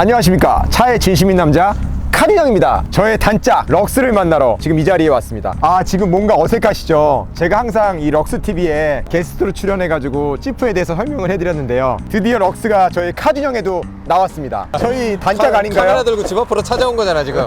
안녕하십니까. 차의 진심인 남자 카리형입니다. 저의 단짝 럭스를 만나러 지금 이 자리에 왔습니다. 아 지금 뭔가 어색하시죠? 제가 항상 이 럭스 TV에 게스트로 출연해가지고 찌프에 대해서 설명을 해드렸는데요. 드디어 럭스가 저희 카진형에도 나왔습니다. 저희 단짝 아닌가요? 카메라 들고 집 앞으로 찾아온 거잖아 지금.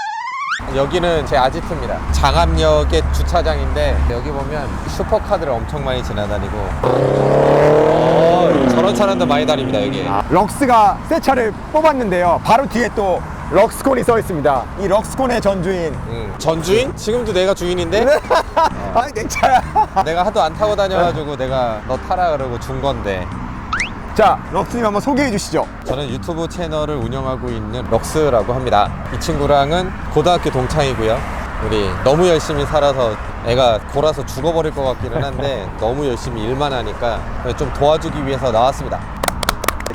여기는 제 아지트입니다. 장암역의 주차장인데 여기 보면 슈퍼카들 엄청 많이 지나다니고 어, 저런 차량도 많이 다닙니다 여기. 아, 럭스가 새 차를 뽑았는데요 바로 뒤에 또 럭스콘이 써 있습니다 이 럭스콘의 전주인 음, 전주인? 지금도 내가 주인인데 아내 차야 내가 하도 안 타고 다녀가지고 내가 너 타라 그러고 준 건데 자 럭스님 한번 소개해 주시죠 저는 유튜브 채널을 운영하고 있는 럭스라고 합니다. 이 친구랑은 고등학교 동창이고요. 우리 너무 열심히 살아서 애가 골아서 죽어버릴 것 같기는 한데 너무 열심히 일만 하니까 좀 도와주기 위해서 나왔습니다.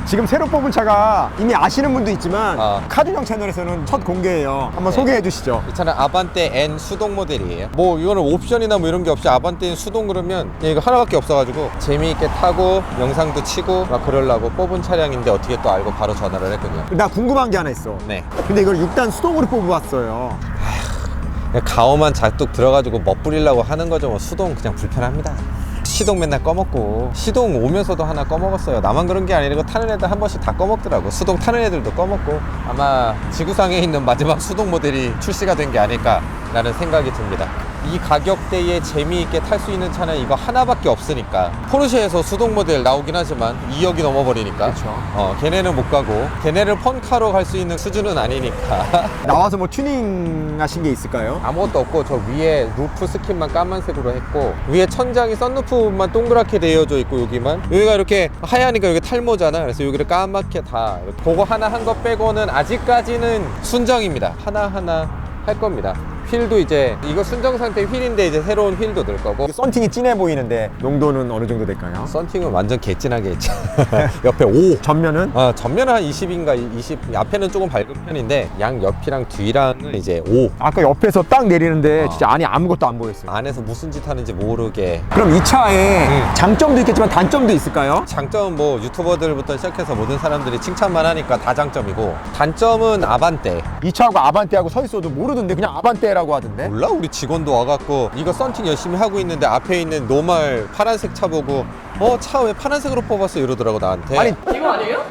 지금 새로 뽑은 차가 이미 아시는 분도 있지만 아. 카드형 채널에서는 첫 공개예요. 한번 네. 소개해 주시죠. 이 차는 아반떼 N 수동 모델이에요. 뭐 이거는 옵션이나 뭐 이런 게 없이 아반떼 N 수동 그러면 그냥 이거 하나밖에 없어가지고 재미있게 타고 영상도 치고 막 그러려고 뽑은 차량인데 어떻게 또 알고 바로 전화를 했군요. 나 궁금한 게 하나 있어. 네. 근데 이걸 6단 수동으로 뽑아봤어요. 가오만 작둑 들어가지고 멋부리려고 하는 거죠. 뭐 수동 그냥 불편합니다. 시동 맨날 꺼먹고 시동 오면서도 하나 꺼먹었어요. 나만 그런 게 아니라 타는 애들 한 번씩 다 꺼먹더라고. 수동 타는 애들도 꺼먹고 아마 지구상에 있는 마지막 수동 모델이 출시가 된 게 아닐까 라는 생각이 듭니다. 이 가격대에 재미있게 탈 수 있는 차는 이거 하나밖에 없으니까. 포르쉐에서 수동 모델 나오긴 하지만 2억이 넘어버리니까. 그쵸. 어, 걔네는 못 가고 걔네를 펀카로 갈 수 있는 수준은 아니니까. 나와서 뭐 튜닝 하신 게 있을까요? 아무것도 없고 저 위에 루프 스킨만 까만색으로 했고 위에 천장이 썬루프만 동그랗게 되어져 있고 여기만. 여기가 이렇게 하얘니까 여기 탈모잖아. 그래서 여기를 까맣게 다 이렇게 그거 하나 한 거 빼고는 아직까지는 순정입니다. 하나하나 할 겁니다 휠도 이제 이거 순정 상태 휠인데 이제 새로운 휠도 넣을 거고 썬팅이 진해 보이는데 농도는 어느 정도 될까요? 썬팅은 완전 개진하게 했죠 옆에 5 전면은 어, 전면은 한 20인가 20 앞에는 조금 밝은 편인데 양 옆이랑 뒤랑은 이제 5 아까 옆에서 딱 내리는데 어. 진짜 안에 아무것도 안 보였어요. 안에서 무슨 짓 하는지 모르게 그럼 이 차에 음. 장점도 있겠지만 단점도 있을까요? 장점은 뭐 유튜버들부터 시작해서 모든 사람들이 칭찬만 하니까 다 장점이고 단점은 아반떼 이 차하고 아반떼하고 서 있어도 모르던데 그냥 아반떼라 고 하던데. 몰라? 우리 직원도 와갖고 이거 썬팅 열심히 하고 있는데 앞에 있는 노말 파란색 차 보고 어 차 왜 파란색으로 뽑았어? 이러더라고 나한테. 아니 이거 아니에요?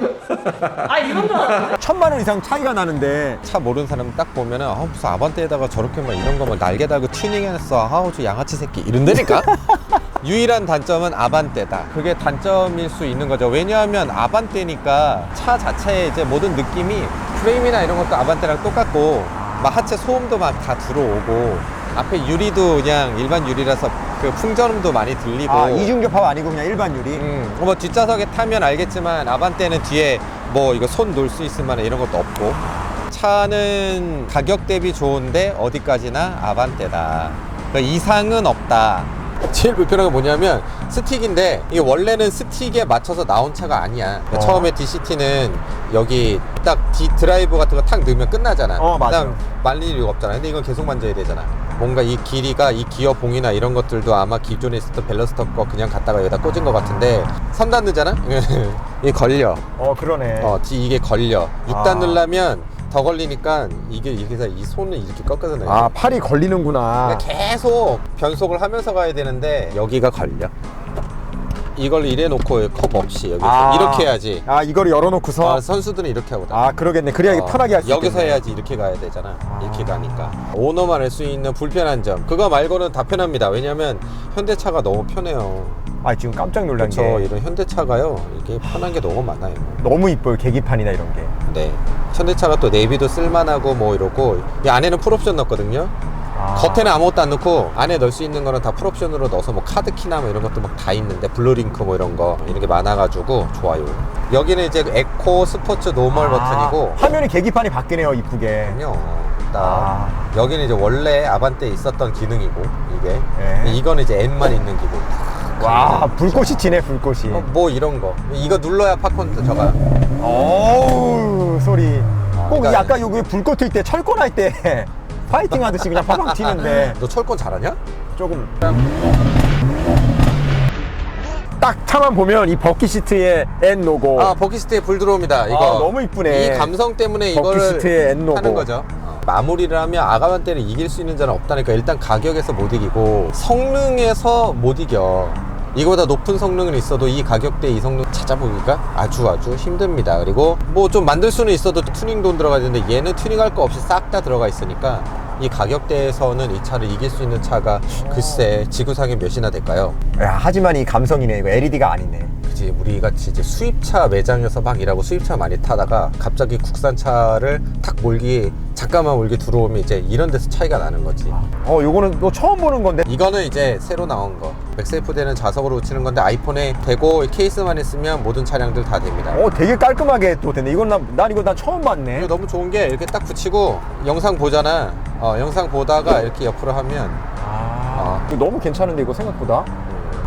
아 이건 줄 알았는데 천만 원 이상 차이가 나는데. 차 모르는 사람 딱 보면은 아 무슨 아반떼에다가 저렇게 막 이런 거막 날개 달고 튜닝했어. 아우 저 양아치 새끼. 이런다니까? 유일한 단점은 아반떼다. 그게 단점일 수 있는 거죠. 왜냐하면 아반떼니까 차 자체의 이제 모든 느낌이 프레임이나 이런 것도 아반떼랑 똑같고 막 하체 소음도 막 다 들어오고 앞에 유리도 그냥 일반 유리라서 그 풍전음도 많이 들리고 아 이중격합 아니고 그냥 일반 유리. 음, 뭐 뒷좌석에 타면 알겠지만 아반떼는 뒤에 뭐 이거 손 놓을 수 있을 만한 이런 것도 없고 차는 가격 대비 좋은데 어디까지나 아반떼다. 그러니까 이상은 없다. 제일 불편한 게 뭐냐면 스틱인데 이게 원래는 스틱에 맞춰서 나온 차가 아니야. 그러니까 어. 처음에 DCT는 여기 딱 D 드라이브 같은 거 탁 넣으면 끝나잖아. 어, 맞아. 그다음 말릴 이유가 없잖아. 근데 이건 계속 만져야 되잖아. 뭔가 이 길이가 이 기어 봉이나 이런 것들도 아마 기존에 있었던 밸런스터 거 그냥 갖다가 여기다 꽂은 것 같은데 3단 넣잖아? 이게 걸려. 어 그러네. 어, 뒤- 이게 걸려. 6단 아. 넣으려면 더 걸리니까 이게 이게 이 손을 이렇게 꺾어서 돼. 아 팔이 걸리는구나. 그러니까 계속 변속을 하면서 가야 되는데 여기가 걸려. 이걸 이래 놓고 컵 없이 여기서 아. 이렇게 해야지. 아 이거를 열어놓고서. 아, 선수들은 이렇게 하거든. 아 그러겠네. 그래야 이게 어, 편하게 할 수 있겠네. 여기서 해야지 이렇게 가야 되잖아. 아. 이렇게 가니까. 오너만 할 수 있는 불편한 점. 그거 말고는 다 편합니다. 왜냐면 현대차가 너무 편해요. 아 지금 깜짝 놀란 그렇죠. 게 이런 현대차가요. 이게 편한 게 너무 많아요. 너무 이뻐요. 계기판이나 이런 게. 네. 현대차가 또 내비도 쓸만하고 뭐 이러고 이 안에는 풀옵션 넣었거든요. 아. 겉에는 아무것도 안 넣고 안에 넣을 수 있는 거는 다 풀옵션으로 넣어서 뭐 카드키나 뭐 이런 것도 막 다 있는데 블루링크 뭐 이런 거 이런 게 많아가지고 좋아요. 여기는 이제 에코 스포츠 노멀 버튼이고 아, 화면이 계기판이 바뀌네요. 이쁘게. 그럼요. 아. 여기는 이제 원래 아반떼에 있었던 기능이고 이게 네. 이거는 이제 N만 있는 기능. 와 불꽃이 지네 불꽃이. 어, 뭐 이런 거 이거 눌러야 팝콘 저가. 어우 소리. 꼭 그러니까- 약간 여기 불꽃 튈 때 철권 할 때 파이팅 하듯이 그냥 파방 튀는데 너 철권 잘하냐? 조금 딱 차만 보면 이 버킷 시트에 N 로고. 아 버킷시트에 불 들어옵니다. 이거 아, 너무 이쁘네. 이 감성 때문에 이거를 버킷시트에 N 로고. 하는 거죠. 어. 마무리를 하면 아가반떼를 이길 수 있는 자는 없다니까 일단 가격에서 못 이기고 성능에서 못 이겨 이거보다 높은 성능은 있어도 이 가격대 이 성능 찾아보기가 아주 아주 힘듭니다 그리고 뭐 좀 만들 수는 있어도 튜닝 돈 들어가야 되는데 얘는 튜닝할 거 없이 싹 다 들어가 있으니까 이 가격대에서는 이 차를 이길 수 있는 차가 글쎄 지구상에 몇이나 될까요? 야, 하지만 이 감성이네. 이거 LED가 아니네. 그치 우리 같이 이제 수입차 매장에서 막 일하고 수입차 많이 타다가 갑자기 국산차를 탁 몰기 잠깐만 몰기 들어오면 이제 이런 데서 차이가 나는 거지 어, 요거는 또 처음 보는 건데. 이거는 이제 새로 나온 거 맥세이프 되는 자석으로 붙이는 건데 아이폰에 대고 케이스만 있으면 모든 차량들 다 됩니다 어, 되게 깔끔하게 또 되네. 이건 난, 난 이거 난 처음 봤네. 그리고 너무 좋은 게 이렇게 딱 붙이고 영상 보잖아 어, 영상 보다가 이렇게 옆으로 하면 아, 이거 너무 괜찮은데 이거 생각보다.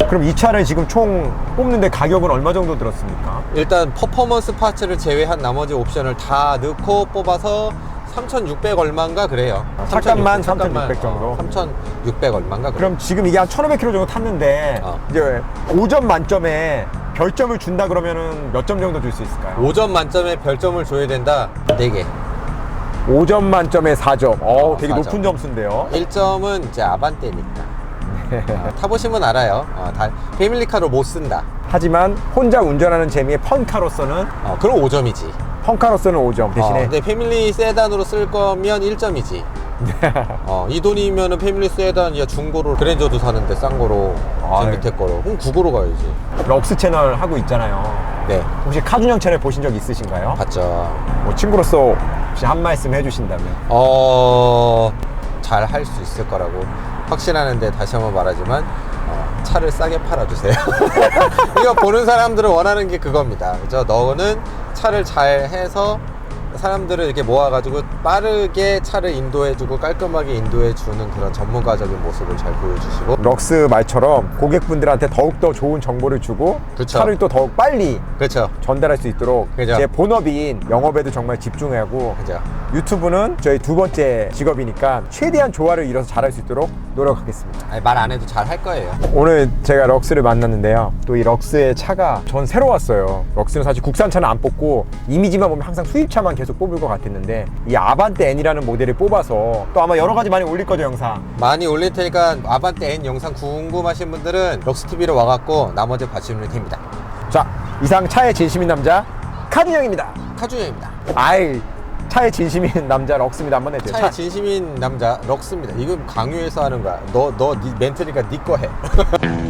그럼 이 차를 지금 총 뽑는데 가격은 얼마 정도 들었습니까? 일단 퍼포먼스 파츠를 제외한 나머지 옵션을 다 넣고 뽑아서 3,600 얼마인가 그래요. 착값만 3,600 3,600 정도? 3,600 얼마인가 그래요. 그럼 지금 이게 한 1,500km 정도 탔는데 어. 이제 5점 만점에 별점을 준다 그러면은 몇 점 정도 줄 수 있을까요? 5점 만점에 별점을 줘야 된다. 4개. 5점 만점에 4점. 어, 어, 되게 4점. 높은 점수인데요. 1점은 이제 아반떼니까. 어, 타보시면 알아요. 어, 다 패밀리카로 못 쓴다. 하지만 혼자 운전하는 재미의 펀카로서는 어, 그럼 5점이지. 펀카로서는 5점 어, 대신에 근데 패밀리 세단으로 쓸 거면 1점이지. 어, 이 돈이면은 패밀리 세단 야 중고로 그랜저도 사는데 싼 거로 아, 제 네. 밑에 거로 그럼 9고로 가야지. 럭스 채널 하고 있잖아요. 네, 혹시 카준형 채널 보신 적 있으신가요? 봤죠. 뭐 친구로서 혹시 한 말씀 해주신다면 어, 잘 할 수 있을 거라고 확신하는데 다시 한번 말하지만 어, 차를 싸게 팔아주세요. 이거 보는 사람들은 원하는 게 그겁니다. 그죠? 너는 차를 잘 해서 사람들을 이렇게 모아가지고 빠르게 차를 인도해주고 깔끔하게 인도해주는 그런 전문가적인 모습을 잘 보여주시고 럭스 말처럼 고객분들한테 더욱더 좋은 정보를 주고 그쵸. 차를 또 더욱 빨리 그렇죠. 전달할 수 있도록 그죠. 제 본업인 영업에도 정말 집중하고 그죠. 유튜브는 저희 두 번째 직업이니까 최대한 조화를 이뤄서 잘할 수 있도록 노력하겠습니다. 말 안 해도 잘 할 거예요. 오늘 제가 럭스를 만났는데요. 또 이 럭스의 차가 전 새로 왔어요. 럭스는 사실 국산차는 안 뽑고 이미지만 보면 항상 수입차만 계속 뽑을 것 같았는데 이 아반떼 N이라는 모델을 뽑아서 또 아마 여러 가지 많이 올릴 거죠 영상. 많이 올릴 테니까 아반떼 N 영상 궁금하신 분들은 럭스TV로 와갖고 나머지 봐주시면 됩니다. 자 이상 차의 진심인 남자 카준형입니다. 카준영입니다. 아이 차의 진심인 남자 럭스입니다. 한번 해줘요. 차의 진심인 남자 럭스입니다. 이건 강요해서 하는 거야. 너 너 네 멘트니까 네 거 해.